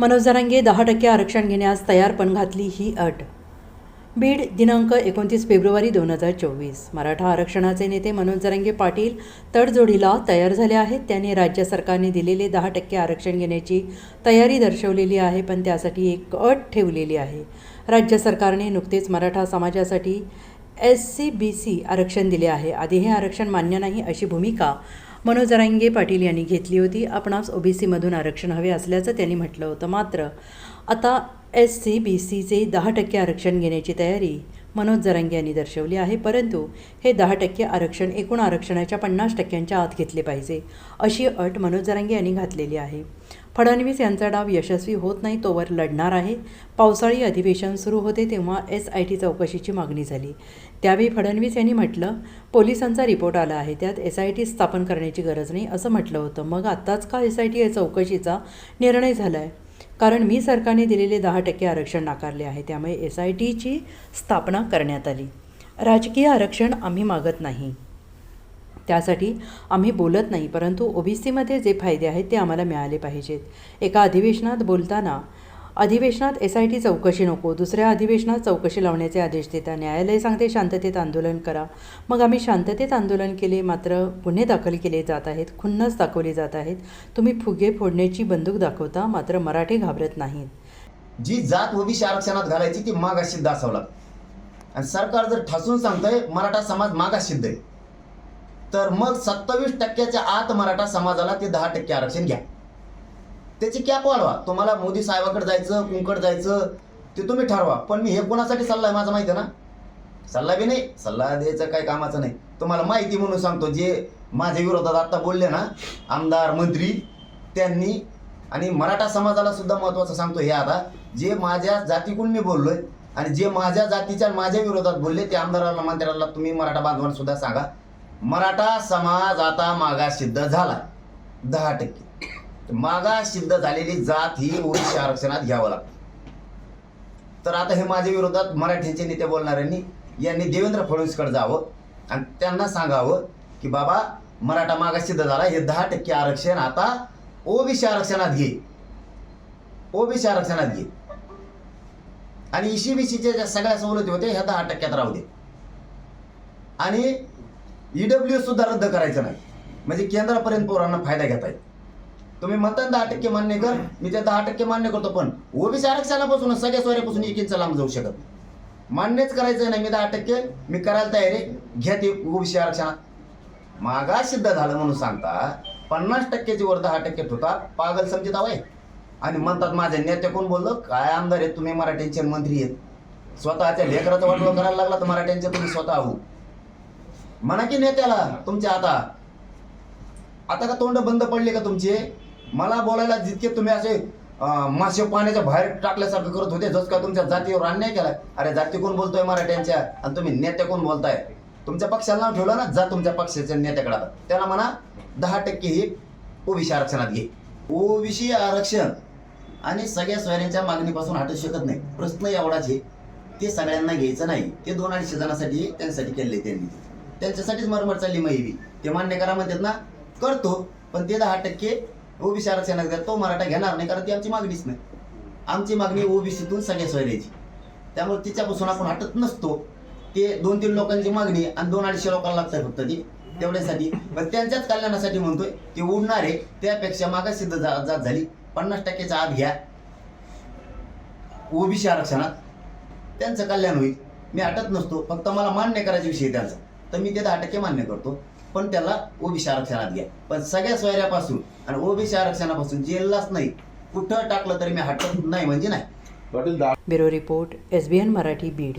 मनोज जरांगे दहा टक्के आरक्षण घेण्यास तयार पण घातली ही अट. बीड दिनांक एकोणतीस फेब्रुवारी दोन हजार चोवीस. मराठा आरक्षणाचे नेते मनोज जरांगे पाटील तडजोडीला तयार झाले आहेत. त्यांनी राज्य सरकारने दिलेले दहा टक्के आरक्षण घेण्याची तयारी दर्शवलेली आहे पण त्यासाठी एक अट ठेवलेली आहे. राज्य सरकारने नुकतेच मराठा समाजासाठी एस सी बी सी आरक्षण दिले आहे. आधी हे आरक्षण मान्य नाही अशी भूमिका मनोज जरांगे पाटील यांनी घेतली होती. आपणास ओबीसीमधून आरक्षण हवे असल्याचं त्यांनी म्हटलं होतं. मात्र आता एस सी बी सीचे दहा टक्के आरक्षण घेण्याची तयारी मनोज जरांगे यांनी दर्शवली आहे. परंतु हे दहा टक्के आरक्षण एकूण आरक्षणाच्या पन्नास टक्क्यांच्या आत घेतले पाहिजे अशी अट मनोज जरांगे यांनी घातलेली आहे. फडणवीस यांचा डाव यशस्वी होत नाही तोवर लढणार आहे. पावसाळी अधिवेशन सुरू होते तेव्हा एस आय टी चौकशीची मागणी झाली. त्यावेळी फडणवीस यांनी म्हटलं पोलिसांचा रिपोर्ट आला आहे त्यात एस आय टी स्थापन करण्याची गरज नाही असं म्हटलं होतं. मग आत्ताच का एस आय टी चौकशीचा निर्णय झाला आहे कारण मी सरकारने दिलेले दहा टक्के आरक्षण नाकारले आहे त्यामुळे एस आय टीची स्थापना करण्यात आली. राजकीय आरक्षण आम्ही मागत नाही. त्यासाठी आम्ही बोलत नाही परंतु ओबीसीमध्ये जे फायदे आहेत ते आम्हाला मिळाले पाहिजेत. एका अधिवेशनात बोलताना अधिवेशनात एस आय टी चौकशी नको दुसऱ्या अधिवेशनात चौकशी लावण्याचे आदेश देता न्यायालय सांगते शांततेत आंदोलन करा. मग आम्ही शांततेत आंदोलन केले मात्र गुन्हे दाखल केले जात आहेत खुन्नस दाखवली जात आहेत. तुम्ही फुगे फोडण्याची बंदूक दाखवता मात्र मराठी घाबरत नाहीत. जी जात ओबीसी आरक्षणात घालायची ती मागास सिद्ध असावं आणि सरकार जर ठासून सांगतंय मराठा समाज मागास सिद्ध आहे. तर मग सत्तावीस टक्क्याच्या आत मराठा समाजाला ते दहा टक्के आरक्षण घ्या. त्याची कॅप वाढवा. तुम्हाला मोदी साहेबाकडे जायचं कुंकड जायचं ते तुम्ही ठरवा. पण मी हे कोणासाठी सल्ला आहे माझा माहिती आहे ना? सल्ला बी नाही. सल्ला द्यायचं काही कामाचं नाही. तुम्हाला माहिती म्हणून सांगतो जे माझ्या विरोधात आत्ता बोलले ना आमदार मंत्री त्यांनी आणि मराठा समाजाला सुद्धा महत्वाचं सांगतो हे आता जे माझ्या जातीकडून मी बोललोय आणि जे माझ्या जातीच्या माझ्या विरोधात बोलले ते आमदाराला मंत्र्याला तुम्ही मराठा बांधवांना सुद्धा सांगा. मराठा समाज आता मागास सिद्ध झाला दहा टक्के. मागास सिद्ध झालेली जात ही ओबीसी आरक्षणात घ्यावं लागतं. तर आता हे माझ्या विरोधात मराठ्यांचे नेते बोलणाऱ्यांनी यांनी देवेंद्र फडणवीसकडे जावं आणि त्यांना सांगावं की बाबा मराठा मागास सिद्ध झाला हे दहा टक्के आरक्षण आता ओबीसी आरक्षणात घे. ओबीसी आरक्षणात घे. आणि ईसीबीसीच्या ज्या सगळ्या सवलती होत्या ह्या दहा टक्क्यात राहू दे. आणि ईडब्ल्यू सुद्धा रद्द करायचं नाही. म्हणजे केंद्रापर्यंत पोरांना फायदा घेता येईल. तुम्ही म्हणता दहा टक्के मान्य कर मी ते दहा टक्के मान्य करतो पण ओबीसी आरक्षणापासून सगळ्या सोयऱ्यापासून एक इंच लांब जाऊ शकत नाही. मान्यच करायचं नाही मी दहा टक्के मी करायला तयार आहे. घ्या ते ओबीसी आरक्षणात मागास सिद्ध झालं म्हणून सांगता पन्नास टक्क्याची वर दहा टक्के होतात पागल समजित आहे आणि म्हणतात माझे नेते कोण बोललो? काय आमदार आहेत तुम्ही? मराठ्यांचे मंत्री आहेत. स्वतःच्या लेकराचं वाटवं करायला लागला तर मराठ्यांचे तुम्ही स्वतः हो म्हणा की नेत्याला तुमच्या आता. आता का तोंड बंद पडले का तुमचे? मला बोलायला जितके तुम्ही असे मासे पाण्याच्या बाहेर टाकल्यासारखं करत होते जस का तुमच्या जातीवर अन्याय केला अरे जाती कोण बोलतोय मराठ्यांच्या? आणि तुम्ही नेते कोण बोलताय? तुमच्या पक्षाला नाव ठेवलं ना जा तुमच्या पक्षाच्या नेत्याकडे आता. त्याला म्हणा दहा टक्के हे ओबीसी आरक्षणात घे. ओबीसी आरक्षण आणि सगळ्या सोयऱ्यांच्या मागणीपासून हटू शकत नाही. प्रश्न एवढाच आहे. ते सगळ्यांना घ्यायचं नाही. ते दोन अडीचशे जणांसाठी त्यांच्यासाठी केले त्यांनी. त्यांच्यासाठीच मरमर चालली महिबी ते मान्य करा म्हणतात ना करतो पण ते दहा टक्के ओबीसी आरक्षणात तो मराठा घेणार नाही कारण ती आमची मागणीच नाही. आमची मागणी ओबीसीतून सगळ्या सोयऱ्याची. त्यामुळे तिच्यापासून आपण हटत नसतो. ते दोन तीन लोकांची मागणी आणि दोन अडीचशे लोकांना लागतात फक्त ती तेवढ्यासाठी. पण त्यांच्याच कल्याणासाठी म्हणतोय ते उडणारे त्यापेक्षा मागास सिद्ध जात झाली. पन्नास टक्क्याच्या आत घ्या. ओबीसी आरक्षणात त्यांचं कल्याण होईल. मी हटत नसतो फक्त मला मान्य करायचा विषय त्यांचा. तर मी ते दहा टक्के मान्य करतो. पण त्याला ओबीसी आरक्षणात घ्या. पण सगळ्या सोयऱ्यापासून आणि ओबीसी आरक्षणापासून जेललाच नाही कुठं टाकलं तरी मी हटत नाही म्हणजे नाही. Bureau report S B N Marathi Beed.